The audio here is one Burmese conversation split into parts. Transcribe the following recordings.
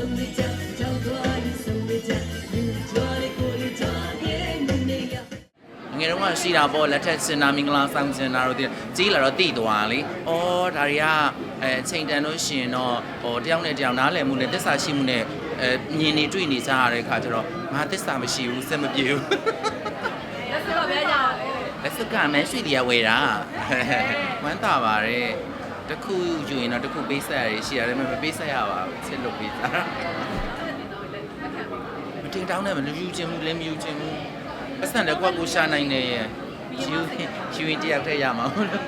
ဆုံးလေးချက်ကြောက်သွားရင်ဆုံးလေးချက်လူကြော်လေးကိုလေးကြော်ပြေနေနေရငယ်တော့ကရှိတာပေါ့လက်ထက်စင်နာမင်္ဂလာဆောင်စင်နာတို့တည်းကြီးလာတော့တည်သွားလေ။အော်ဒါတွေကအဲချိန်တန်လို့ရှိရင်တော့ဟိုတယောက်နဲ့တယောက်နားလည်မှုနဲ့တစ္ဆာရှိမှုနဲ့အဲမြင်နေတွေ့နေကြရတဲ့ခါကျတော့ငါတစ္ဆာမရှိဘူးစက်မပြေဘူးလက်စတော့ပြကြရတယ်။လက်စကမန်းရွှေတရားဝယ်တာ။ဝမ်းသာပါတယ်။ တစ်ခုယူရင်တော့တစ်ခုပေးဆက်ရရှိရတယ်မပေးဆက်ရပါဘူးချစ်လို့ပေးတာမတင်တောင်းနဲ့မယူချင်ဘူးလည်းမယူချင်ဘူးပတ်စံတယ်ကွာကိုရှာနိုင်နေရဲ့ယူယူရင်တရားထည့်ရမှာဟုတ်လား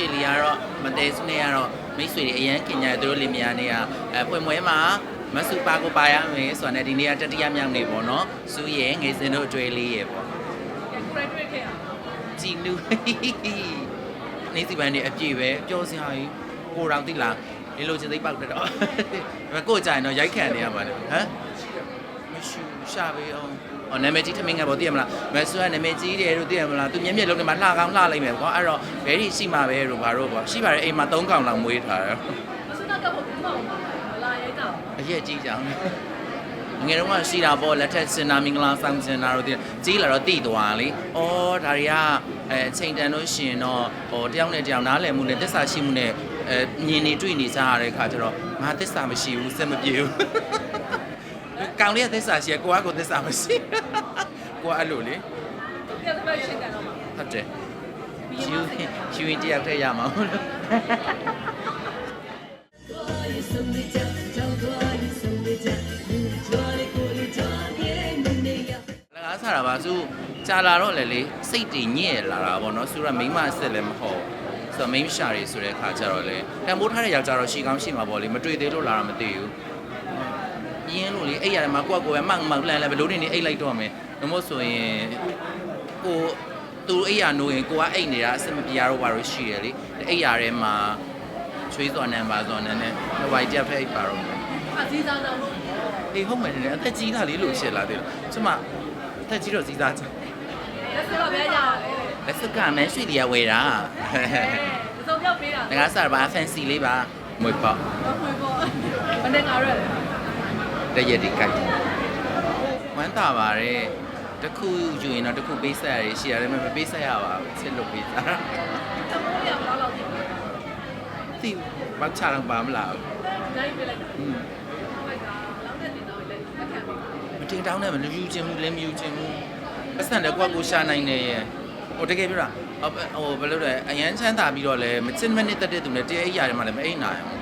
ရွှေလီကတော့မတဲစုနဲ့ကတော့မိတ်ဆွေတွေအရန်ခင်ကြတယ်သူတို့လင်မယားတွေကအဲဖွင့်ပွဲမှာမဆူပါကိုပါရမယ်ဆိုတာနဲ့ဒီနေ့ကတတိယမြောက်နေပေါ့နော်စူးရဲ့ငယ်စင်တို့အတွေ့လေးရဲ့ပေါ့ကိုယ်တွေ့ခဲ့ရအောင်ကြည်နူနေစီပန်းနေအပြည့်ပဲပြောစရာကြီးကိုတော်တိလားဒီလိုချင်သိပ်ပေါက်တဲ့တော့ကိုကြိုင်တော့ရိုက်ခံနေရမှာလေဟမ် မရှိရှာပေးအောင်အော်နာမည်ကြီးထမင်းငယ်ပေါ့သိရမလားမဆူကနာမည်ကြီးတယ်လို့သိရမလားသူမျက်မျက်လုံးထဲမှာလှကောင်းလှလိုက်မယ်ကွာအဲ့တော့ဘယ်ဒီရှိမှာပဲလို့ဘာလို့ပေါ့ရှိပါတယ်အိမ်မှာ၃កောင်လောက်မွေးထားတယ်မစတော့တော့ဘူးမအောင်ပါလာရိုက်တော့အရက်ကြီးကြောင်ငယ်တော့ကရှိတာပေါ့လက်ထက်စင်နာမင်္ဂလာဆောင်စင်နာတို့တည်းကြီးလာတော့တည်သွားလေ။အော်ဒါတွေကအဲချိန်တန်လို့ရှိရင်တော့ဟိုတယောက်နဲ့တယောက်နားလည်မှုနဲ့တစ္ဆာရှိမှုနဲ့အဲမြင်နေတွေ့နေကြရတဲ့ခါကျတော့ငါတစ္ဆာမရှိဘူးစက်မပြေဘူး။ ကောင်လေးကသစ္စာရှိရကိုကကိုသစ္စာမရှိ။ကိုကအဲ့လိုလေပြတ်ပြတ်ရှင်းတယ်တော့မှာဟုတ်တယ်။ယူယူရင်တရားထည့်ရမှာဟုတ်လား။သွားရင်ဆုံးလေးချက်ကြောက်သွားရင်ဆုံးလေးချက်လူကြော်လေးကိုလေးကြော်ပြေနေနေရလကားစားတာပါသူကြာလာတော့လေလေစိတ်တည်ညစ်လာတာပေါ့နော်သူကမိန်းမအစ်စ်လည်းမဟုတ်ဆိုတော့မိန်းရှာတွေဆိုတဲ့ခါကျတော့လေတန်ဖိုးထားတဲ့ယောက်ျားတော့ရှီကောင်းရှိမှာပေါ့လေမတွေ့သေးလို့လာတော့မသိဘူး ရင်းလို့လေအဲ့ရတယ်မှာကိုယ့်ကိုယ်ပဲမောက်မောက်လှမ်းလဲဘလို့နေနေအိတ်လိုက်တော့မယ်ဘမို့ဆိုရင်ကိုသူအိတ်ရနိုးရင်ကိုကအိတ်နေတာအစမပြေရတော့ဘာလို့ရှိတယ်လေအိတ်ရထဲမှာချွေးစော်နံပါစော်နံနဲ့ဝိုင်တက်ဖက်အိတ်ပါတော့မယ်အကြီးစားတော့လို့အေးဟုတ်မယ်နည်းနည်းအသက်ကြီးလာလေးလို့ရှင်းလာသေးတယ်ကျမအသက်ကြီးတော့စီးစားချင်လက်စတော့ပြကြရတယ်လက်စကမန်းရွှေတရားဝယ်တာအစုံပြောက်ပေးတာငါစားပါ fancy လေးပါမွေပေါ့တော့ဖွင့်ပေါ့မနေ့ကရက် တရက်ဒီကြိုက်ဝမ်းသာပါတယ်တစ်ခုယူရင်တော့တစ်ခုပေးဆက်ရရှိရတယ်မပေးဆက်ရပါဘူးချစ်လို့ပေးတာတမိုးရအောင်လောက်ကြည့်သိဘာချတော့ပါမလားဘူးနိုင်ပြလိုက်တာอืมဟုတ်ကဲ့လောက်တဲ့တင်တော့လည်းလက်ခံပေးမတင်တောင်းနဲ့မယူချင်ဘူးလည်းမယူချင်ဘူးပတ်စံတယ်ကွာကိုရှာနိုင်နေရဲ့ဟိုတကယ်ပြောတာဟိုဘယ်လိုလဲအရန်ချမ်းသာပြီးတော့လဲမချစ်မနစ်တက်တဲ့သူနဲ့တရားအိရတယ်မှလည်းမအိမ်နိုင်ဘူးအဲ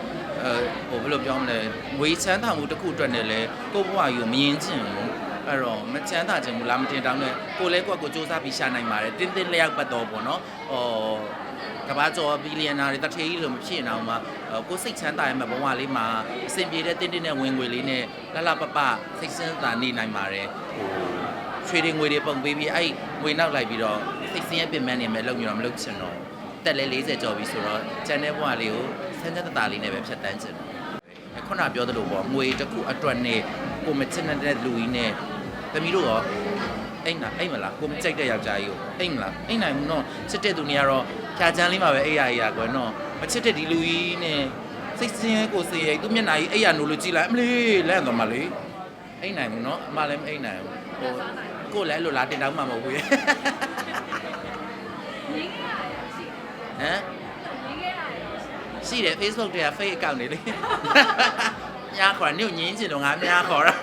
ဟိုဘယ်လိုပြောမလဲငွေချမ်းသာမှုတစ်ခုအတွက်နဲ့လဲကိုယ့်ဘဝယူမရင်ချင်ဘူးအဲ့တော့မချမ်းသာခြင်းဘူးလားမတင်တောင်းနဲ့ကိုလည်းကွက်ကိုစူးစမ်းပြီးရှာနိုင်ပါတယ်တင်းတင်းလျောက်ပတ်တော့ပေါ့နော်ဟောကဘာကျော်ဘီလီယံနာတွေတထေးကြီးလို့မဖြစ်အောင်မှာကိုစိတ်ချမ်းသာရမယ့်ဘဝလေးမှာအဆင်ပြေတဲ့တင်းတင်းနဲ့ဝင်ငွေလေးနဲ့လှလှပပစိတ်ဆင်းသာနေနိုင်ပါတယ်ဟိုရွှေတွေငွေတွေပုံပေးပြီးအဲ့ငွေနောက်လိုက်ပြီးတော့စိတ်ဆင်းရဲပင်ပန်းနေမယ်လုပ်မျိုးတော့မလုပ်ချင်တော့တက်လဲ40ကျော်ပြီဆိုတော့ကျန်တဲ့ဘဝလေးကို ဆန်းကျက်တတာလေးနဲ့ပဲဖြတ်တန်းချင်တယ်ခုနပြောသလိုပေါ့ငွေတစ်ခုအတွက်နဲ့ကိုမချစ်တဲ့လူကြီးနဲ့သမီးတို့ရောအိမ်လားအိမ်မလားကိုမကြိုက်တဲ့ယောက်ျားကြီးကိုအိမ်မလားအိမ်နိုင်ဘူးနော်ချစ်တဲ့သူနေရာတော့ဖြာချမ်းလေးမှာပဲအိမ်ရရကွယ်နော်မချစ်တဲ့ဒီလူကြီးနဲ့စိတ်ဆင်းရဲကိုစေရိုက်သူမျက်နှာကြီးအိမ်ရနိုးလို့ကြည့်လိုက်အမလေးလန့်တော့မလေးအိမ်နိုင်ဘူးနော်အမလည်းမအိမ်နိုင်ဘူးဟိုကိုလည်းအဲ့လိုလာတင်တောင်းမှမဟုတ်ဘူးရဲ့ရင်းခဲ့ရရှိဟမ်ရင်းခဲ့ရ ရှိတယ် Facebook တွေက fake account တွေလေညာခေါ်တာညို့ငင်းချင်တော့ငါများခေါ်တာ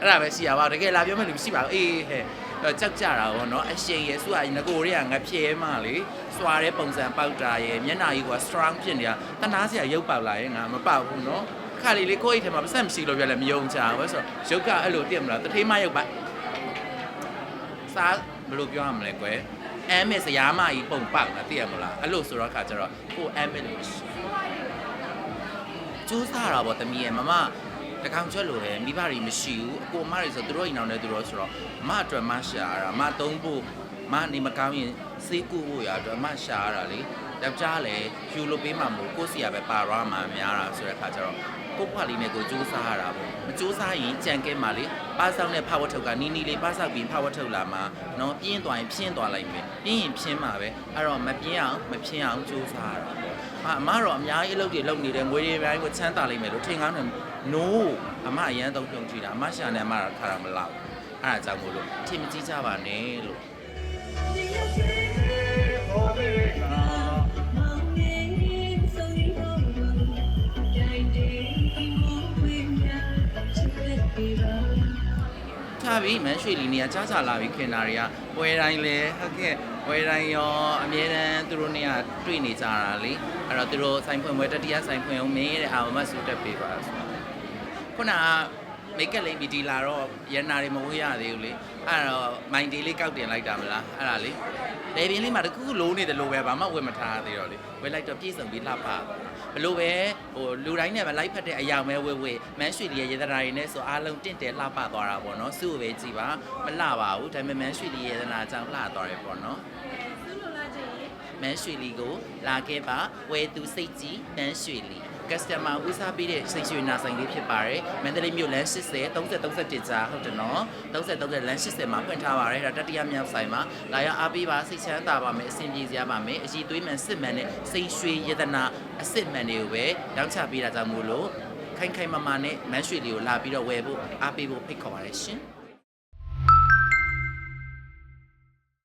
အဲ့ဒါပဲရှိရပါတကယ်လာပြောမယ်လို့မရှိပါဘူးအေးဟဲ့အဲ့ကြောက်ကြတာပေါ့နော်အရှင်ရဲ့သူကငကိုတွေကငဖြဲမှလေစွာတဲ့ပုံစံပေါက်တာရဲ့မျက်နှာကြီးက strong ဖြစ်နေတာတနာစရာရုပ်ပေါက်လာရဲ့ငါမပေါက်ဘူးနော်ခါလေးလေးကိုယ့်အိတ်ထဲမှာပတ်စံမရှိလို့ပြောလဲမယုံချဘူးဆိုတော့ရုပ်ကအဲ့လိုတည့်မလားတထေးမရုပ်ပါစားဘယ်လိုပြောရမလဲကွယ် အမ်မစ်စရာမကြီးပုံပေါက်တာတည့်ရမလားအဲ့လိုဆိုတော့ခါကျတော့ကိုအမ်မစ်ကျိုးစားတာပေါ့တမီးရဲ့မမတကောင်ကျွတ်လို့ပဲမိဘတွေမရှိဘူးအကိုအမတွေဆိုသူတို့အိမ်အောင်နဲ့သူတို့ဆိုတော့မအတွက်မရှာရတာမသုံးဖို့မနေမကောင်းရင်စေးကူဖို့ရအတွက်မရှာရတာလေ ယောက်ျားလည်းယူလို့ပေးမှမဟုတ်ကိုယ့်စီကပဲပါရမှာများတာဆိုတဲ့ခါကျတော့ကိုယ့်ဘွားလေးနဲ့ကိုစူးစမ်းရတာပေါ့မစူးစမ်းရင်ကြံကဲမှာလေပါဆောက်နဲ့ဖဝတ်ထုတ်ကနီးနီးလေးပါဆောက်ပြီးဖဝတ်ထုတ်လာမှာနော်ပြင်းသွားရင်ဖြင်းသွားလိုက်မယ်ပြင်းရင်ဖြင်းမှာပဲအဲ့တော့မပြင်းအောင်မဖြင်းအောင်စူးစမ်းရတာပေါ့အအမတော့အများကြီးအလုပ်တွေလုပ်နေတယ်ငွေတွေအများကြီးကိုချမ်းသာလိမ့်မယ်လို့ထင်ကောင်းတယ် no အမအရန်သုံးဖြုံကြည့်တာအမရှာနေအမတော့ခါတာမလောက်အဲ့ဒါကြောင့်မို့လို့ထင်မကြည့်ကြပါနဲ့လို့ ထားပြီမန်းရွှေလီနေကကြားကြလာပြီခင်တာတွေကပွဲတိုင်းလဲဟုတ်ကဲ့ပွဲတိုင်းရောအမြဲတမ်းသူတို့နေကတွေ့နေကြတာလေအဲ့တော့သူတို့ဆိုင်ဖွင့်ပွဲတတိယဆိုင်ဖွင့်အောင်မင်းတဲ့အာမမဆူတက်ပေးပါဆိုခုနကမိတ်ကပ်လိမ့်ပြီးဒီလာတော့ရန်နာတွေမဝေးရသေးဘူးလေအဲ့တော့မိုင်ဒေးလေးကောက်တင်လိုက်တာမလားအဲ့ဒါလေလေပြင်းလေးမှာတခုခုလုံးနေတယ်လို့ပဲဘာမှဝယ်မထားသေးတော့လေဝယ်လိုက်တော့ပြည့်စုံပြီးလှပသွား ဘလို့ပဲဟိုလူတိုင်းနဲ့ပဲလိုက်ဖက်တဲ့အရာမဲဝဲဝဲမန်းရွှေလီရဲ့ရေသနာတွေနဲ့ဆိုအားလုံးတင့်တယ်လှပသွားတာပေါ့နော်စုကိုပဲကြည်ပါမလှပါဘူးဒါပေမဲ့မန်းရွှေလီရဲ့ရေသနာကြောင့်လှသွားတယ်ပေါ့နော်သူ့လိုလားချင်ရင် မန်းရွှေလီကိုလာခဲ့ပါဝယ်သူစိတ်ကြည်မန်းရွှေလီ customer ဦးစားပေးတဲ့စိတ်ရွှေနာဆိုင်လေးဖြစ်ပါတယ်မန္တလေးမြို့လမ်း80 30 31ကြားဟုတ်တယ်နော်30 30လမ်း80မှာဖွင့်ထားပါတယ်ဒါတတိယမြောက်ဆိုင်မှာလာရောက်အားပေးပါစိတ်ချမ်းသာပါမယ်အဆင်ပြေစရာပါမယ်အရှိသွေးမှန်စစ်မှန်တဲ့စိတ်ရွှေယတနာအစစ်မှန်တွေကိုပဲတောင်းချပေးတာကြောင့်မို့လို့ခိုင်ခိုင်မာမာနဲ့မန်းရွှေလီကိုလာပြီးတော့ဝယ်ဖို့အားပေးဖို့ဖိတ်ခေါ်ပါတယ်ရှင်